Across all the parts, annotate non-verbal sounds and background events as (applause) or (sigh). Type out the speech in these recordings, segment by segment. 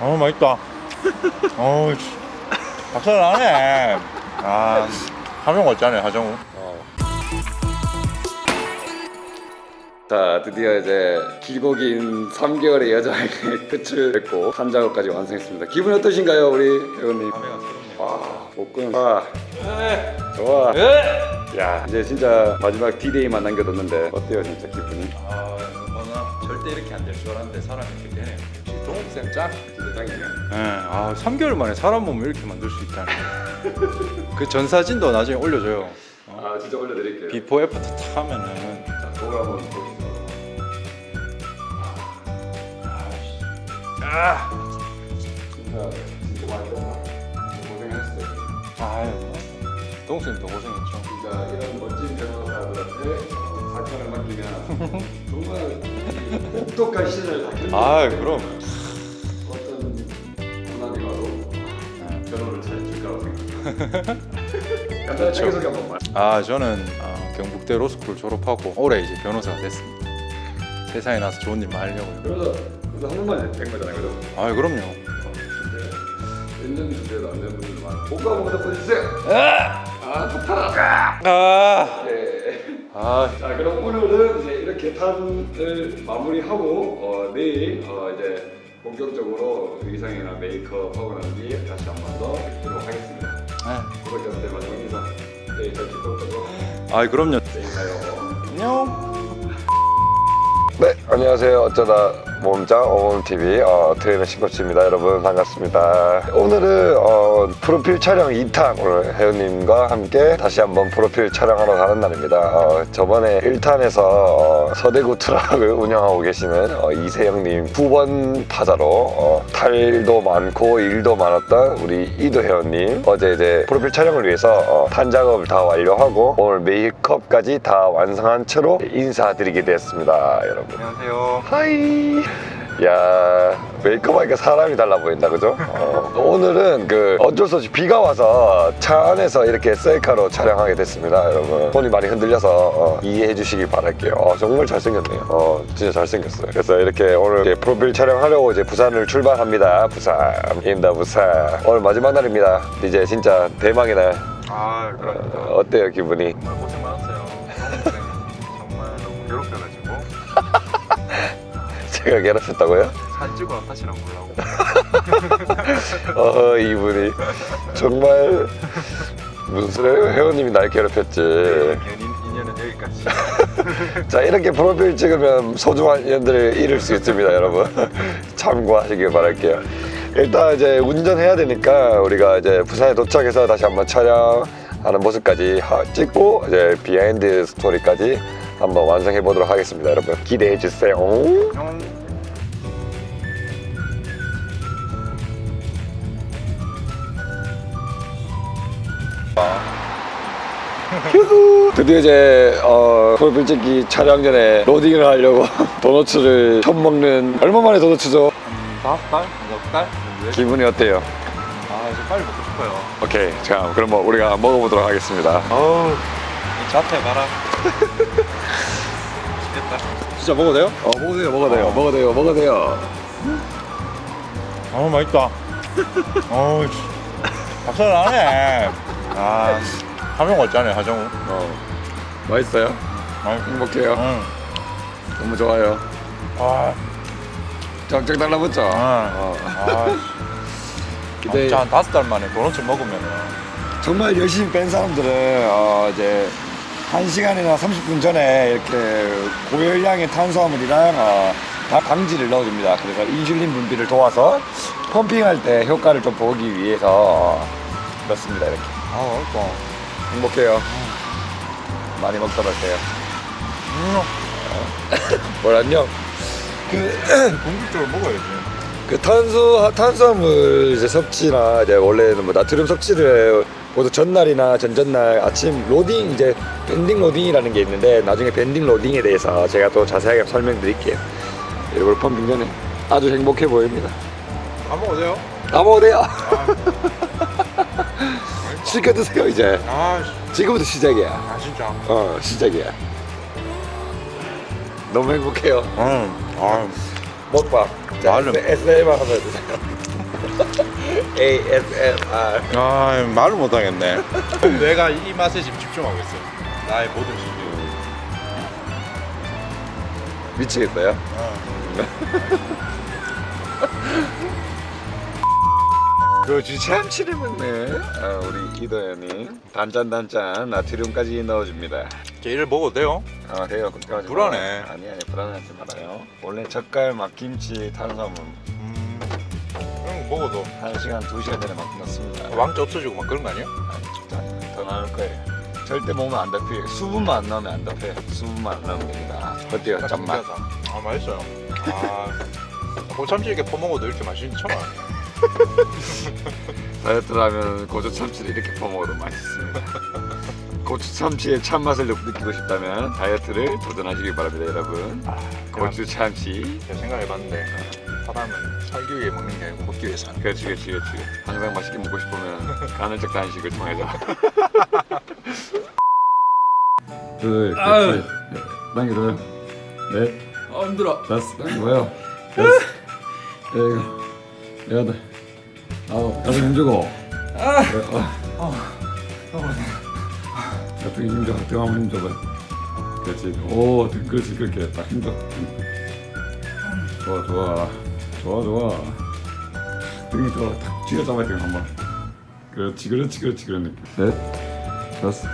어 맛있다. (laughs) 어우 씨. 박살 나네. 아 하명 왔잖아요 하정우. 자 드디어 이제 길고 긴 3개월의 여정의 (laughs) 끝을 맺고 한 작업까지 완성했습니다. 기분이 어떠신가요 우리 회원님? 와 복근 아 좋아 야 이제 진짜 마지막 D-Day만 남겨뒀는데 어때요 진짜 기분이? 아 절대 이렇게 안 될 줄 알았는데 사람이 이렇게 되네. 역시 동생 짱. 짱이네요. 네, 아 3개월 만에 사람 몸을 이렇게 만들 수 있다니. 그 전 사진도 나중에 올려줘요. 어, 아 진짜 올려드릴게요. 비포 애프터 탁 하면은 자, 저거 한번 보시죠. 아, 진짜 진짜 많이 떴다. 고생했어요. 아유 동생도 고생했죠. 진짜 이런 멋진 변호사들한테 사건을 맡기면 정말 혹독한 시련을 다 겪는 아 그럼 어떤 고난이 와도 변호를 잘 줄 거라고 생각합니다. 간단히 자기소개 한 번만. 아 저는 아, 경북대 로스쿨 졸업하고 올해 이제 변호사가 됐습니다. 세상에 나서 좋은 일 많이 하려고요. 변호사 그래서 한 번만 된 거잖아요, 그죠? 아 그럼요. 몇년 준비해도 안 되는 분들 많아. 복부 한번 더 보여주세요. 아, 좋다. 아, 네. 아자 그럼 오늘은 이제 이렇게 탄을 마무리하고 어, 내일 어, 이제 본격적으로 의상이나 메이크업 하고 난 뒤에 다시 한 번 더 뵙도록 하겠습니다. 네. 구독자분들 마지막 인사. 네, 잘 지켜보도록 아 그럼요. 내일 봐요. 안녕. 네, 안녕하세요. 어쩌다 몸짱 어몸TV 어, 트레이너 신코치입니다. 여러분 반갑습니다. 오늘은 어, 프로필 촬영 2탄 오늘 혜연님과 함께 다시 한번 프로필 촬영하러 가는 날입니다. 어, 저번에 1탄에서 어, 서대구 트럭을 (laughs) 운영하고 계시는 어, 이세영님 9번 타자로 어, 탈도 많고 일도 많았던 우리 이도 혜연님 어제 이제 프로필 촬영을 위해서 어, 탄 작업을 다 완료하고 오늘 메이크업까지 다 완성한 채로 인사드리게 되었습니다. 여러분. 안녕하세요. 하이. 야 메이크업 하니까 사람이 달라 보인다 그죠? 어, 오늘은 그 어쩔 수 없이 비가 와서 차 안에서 이렇게 셀카로 촬영하게 됐습니다 여러분. 손이 많이 흔들려서 어, 이해해 주시기 바랄게요. 어, 정말 잘생겼네요. 어, 진짜 잘생겼어요. 그래서 이렇게 오늘 이렇게 프로필 촬영하려고 이제 부산을 출발합니다 부산. 인다 부산. 오늘 마지막 날입니다. 이제 진짜 대망의 날. 아 어, 어때요 기분이? 제가 괴롭혔다고요? 사진 찍어 다시는 보려고. 어 이분이 정말 무슨 소리예요? 회원님이 날 괴롭혔지. 연인 인연은 여기까지. (laughs) 자 이렇게 프로필 찍으면 소중한 인연들을 잃을 수 있습니다, 여러분. (laughs) 참고하시길 바랄게요. 일단 이제 운전해야 되니까 우리가 이제 부산에 도착해서 다시 한번 촬영하는 모습까지 하- 찍고 이제 비하인드 스토리까지 한번 완성해 보도록 하겠습니다, 여러분. 기대해 주세요. 형. 드디어 이제 어, 프로필 찍기 촬영 전에 로딩을 하려고 (laughs) 도너츠를 처음 먹는 얼마 만에 도너츠죠? 다섯 달? 몇 달? 왜? 기분이 어때요? 아 이제 빨리 먹고 싶어요. 오케이 자 그럼 뭐 우리가 먹어보도록 하겠습니다 어우 이 자태 봐라. (laughs) 진짜 먹어도 돼요? 어 먹어도 돼요 먹어도 돼요 먹어도 돼요 먹어도 돼요 어 맛있다. 어우 씨. 박살 나네. 아 하명 왔잖아요 하정우. 어 맛있어요? 아이, 행복해요? 응. 너무 좋아요 아, 쩍쩍 달라붙죠? 아, 어. 아, 근데 진짜 한 다섯 달 만에 도넛을 먹으면은 정말 열심히 뺀 사람들은 어, 이제 1시간이나 30분 전에 이렇게 고열량의 탄수화물이랑 어, 다 강지를 넣어줍니다. 그래서 인슐린 분비를 도와서 펌핑할 때 효과를 좀 보기 위해서 어, 넣습니다. 이렇게. 아 맛있다. 행복해요. 많이 먹도록 해요. 음, (coughs) 뭘 안녕? 그, (coughs) 본격적으로 먹어야지. 그 탄수 탄수화물 이제 섭취나 이제 원래는 뭐 나트륨 섭취를 모두 전날이나 전전날 아침 로딩 이제 밴딩 로딩이라는 게 있는데 나중에 밴딩 로딩에 대해서 제가 또 자세하게 설명드릴게요. 여러분 펌핑 전에 아주 행복해 보입니다. 돼요? 다 먹어도 돼요. 실컷 드세요 이제. 아, 씨. 지금부터 시작이야. 아 진짜. 어 시작이야. 너무 행복해요. 응. 아, 먹방. 말을 ASMR 하면 되잖아. ASMR. 아 말을 못하겠네 (laughs) 내가 이 맛에 지금 집중하고 있어 나의 모든 신경 미치겠어요? 그 주참치를 먹네. 아, 우리 이도현이 단짠 단짠 나트륨까지 넣어줍니다. 제일 먹어도 돼요? 아 돼요 걱정하지 불안해. 마. 아니 아니 불안하지 말아요. 원래 젓갈 막 김치 탄수화물 음 그럼 먹어도 한 시간 두 시간 전에 막 넣습니다. 왕자 없어지고 막 그런 거 아니야? 아니, 더 나을 거예요. 절대 먹으면 안 덮여요. 수분만 안 넣으면 안 덮여요. 수분만 안 넣으면 됩니다. 어때요? 짠맛? 아 맛있어요 아 고참치 이렇게 퍼먹어도 이렇게 맛있는 처음 알았네 (laughs) 다이어트라면 고추 참치를 이렇게 퍼먹어도 맛있습니다. 고추 참치의 참맛을 느끼고 싶다면 다이어트를 도전하시기 바랍니다, 여러분. 고추 참치. 제가 생각해봤는데 사람은 살기 위해 먹는 게 아니고 먹기 위해 사는 그렇지, 그렇지, 그렇지. 항상 맛있게 먹고 싶으면 (laughs) 간헐적 단식을 통해서. (laughs) 둘, 그렇지. 당겨줘요. 넷, 아 힘들어 다섯, 당겨봐요. 여섯, 일곱, 여덟, 아홉, 여섯 힘주고. 아, 어. 등에 힘줘, 등 한번 힘줘봐. 그렇지. 오, 등, 그렇지, 그렇게 딱 힘줘. 좋아, 좋아, 좋아, 좋아. 등이 더딱 쥐어잡아야 돼 한번. 그렇지, 그렇지, 그렇지, 그런 느낌. 넷, 다섯,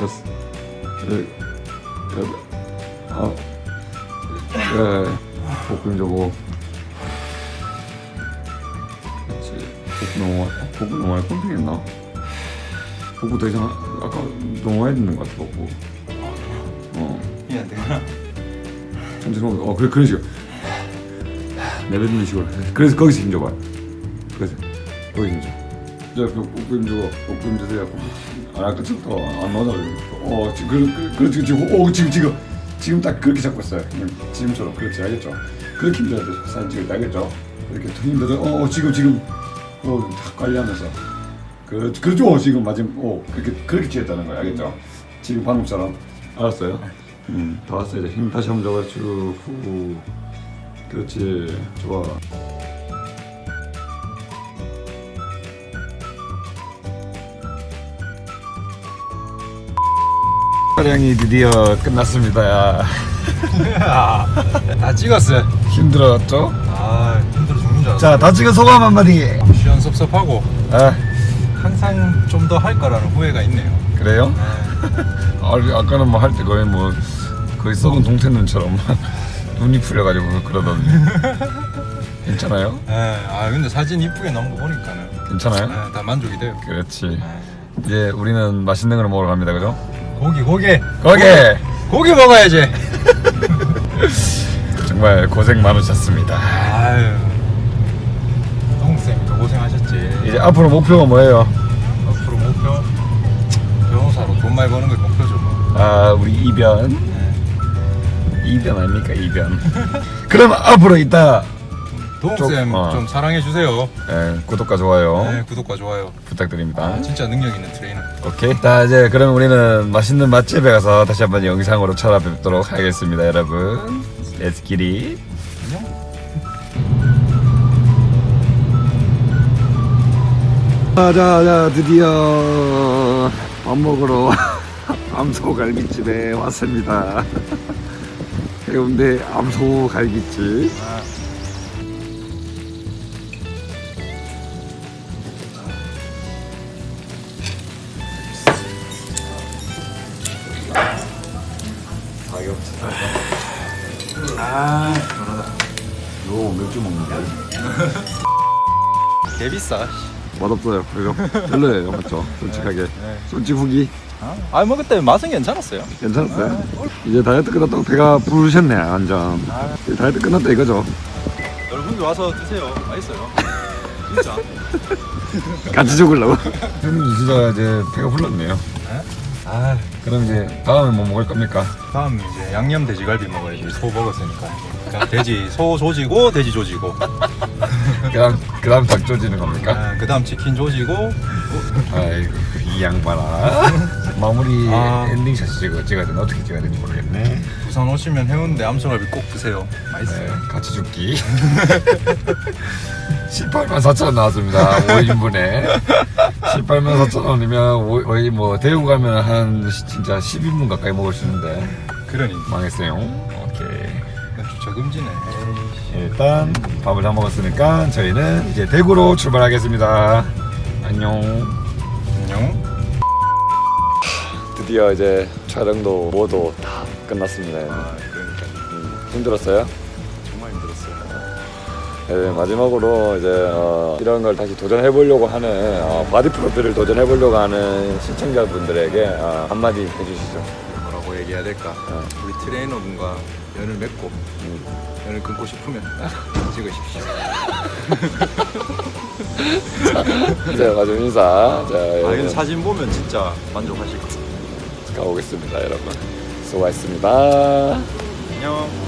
여섯, 일곱, 여덟, 아홉, 열. 복근 줘고. 그렇지. 복근 너무 많- 복근 너무 많이 펌핑했나? 복부 더 이상 아까 너무 많이 듣는 것 같아 복부. 어. 미안 내가 천천히 먹어. 어 그래 그런 식으로. 내뱉는 식으로. 그래서 거기서 힘줘봐. 그래서 거기 힘줘. 저 복부 힘주고 복부 힘주세요. 아 처음부터 안 나오잖아. 어 지금 그, 그, 그렇지 지금 오 지금 지금 지금 딱 그렇게 잡고 있어요. 그냥 지금처럼 그렇지 알겠죠? 그렇게 힘줘야 돼. 사진 찍을 때 알겠죠? 이렇게 턱 힘들어. 어, 어 지금 지금 어딱 관리하면서. 그 그죠 지금 맞음. 오 그렇게 그렇게 취했다는 거야 알겠죠? 지금 방금처럼. 알았어요? 음, 다 왔어 이제 힘 다시 한번 잡아 쭉 후 그렇지. 좋아. 촬영이 드디어 끝났습니다. (laughs) 다 찍었어요. 힘들었죠? 아 힘들어 죽는 줄 알았어. 자다 찍은 소감 한마디. 시원 섭섭하고 아. 항상 좀 더 할 거라는 후회가 있네요. 그래요? (laughs) 아, 아까는 뭐 할 때 거의 뭐 거의 썩은 동태 눈처럼 눈이 풀려가지고 그러더니 (laughs) 괜찮아요? 네, 아 근데 사진 이쁘게 나온 거 보니까는. 괜찮아요? 네, 다 만족이 돼요. 그렇지. 이제 우리는 맛있는 걸 먹으러 갑니다 그죠? 고기 고기. 거기! 고기 먹어야지. (laughs) 정말 고생 많으셨습니다. 아유. 동생이 더 고생하셨지. 이제 앞으로 목표가 뭐예요? 앞으로 목표? 변호사로 돈 많이 버는 게 목표죠 뭐. 아 우리 이변 이변 아닙니까 이변? (laughs) 그럼 앞으로 이따 동생 좀, 어. 좀 사랑해 주세요. 예, 구독과 좋아요. 네, 구독과 좋아요. 부탁드립니다. 아, 진짜 능력 있는 트레이너. 오케이. 자 이제 그럼 우리는 맛있는 맛집에 가서 다시 한번 영상으로 찾아뵙도록 하겠습니다 여러분. Let's get it. 자자자 드디어 밥 먹으러 (laughs) 암소 갈비집에 왔습니다 (laughs) 해운대 암소 갈비집 요 맥주 먹는 거 개 비싸. 맛없어요 그죠? 별로예요 맞죠? 솔직하게. 솔직 후기 아뭐 그때 맛은 괜찮았어요. 괜찮았어요? 이제 다이어트 끝났다고 배가 부르셨네 완전. 이제 다이어트 끝났다 이거죠? 여러분들 와서 드세요. 맛있어요. 진짜. (laughs) 같이 죽으려고? 형님 진짜 이제 배가 불렀네요. 아 그럼 이제 다음에 뭐 먹을 겁니까? 다음 이제 양념 돼지갈비 먹어야지. 소 먹었으니까. 돼지 소 조지고 돼지 조지고. (laughs) 그 다음 그 다음 닭 조지는 겁니까? 아, 그 다음 치킨 조지고. 아이고 이 양반아 (laughs) 마무리 아. 엔딩 샷 찍어 찍어야 되나 어떻게 찍어야 될지 모르겠네. 부산 오시면 해운대 암소갈비 꼭 드세요. 맛있어요. 네, 같이 죽기. 18만 4천 원 나왔습니다. 5인분에 18만 4천 원이면 거의 뭐 대구 가면 한 시- 진짜 10인분 가까이 먹을 수 있는데 그러니 망했어요. 오케이. 주차 금지네. 일단 밥을 다 먹었으니까 저희는 이제 대구로 출발하겠습니다. 안녕. 안녕. 드디어 이제 촬영도 뭐도 다 끝났습니다. 아 그러니까 음, 힘들었어요? 정말 힘들었어요. 네, 마지막으로 이제 어, 이런 걸 다시 도전해 보려고 하는 어, 바디 프로필을 도전해 보려고 하는 시청자분들에게 어, 한마디 해주시죠. 뭐라고 얘기해야 될까? 어. 우리 트레이너 분과 연을 맺고 음. 연을 끊고 싶으면 (laughs) 찍으십시오. (laughs) 자, 마지막 인사. 자, 아, 이 여러분 사진 보면 진짜 만족하실 거예요. 가보겠습니다, 여러분. 수고하셨습니다. 안녕.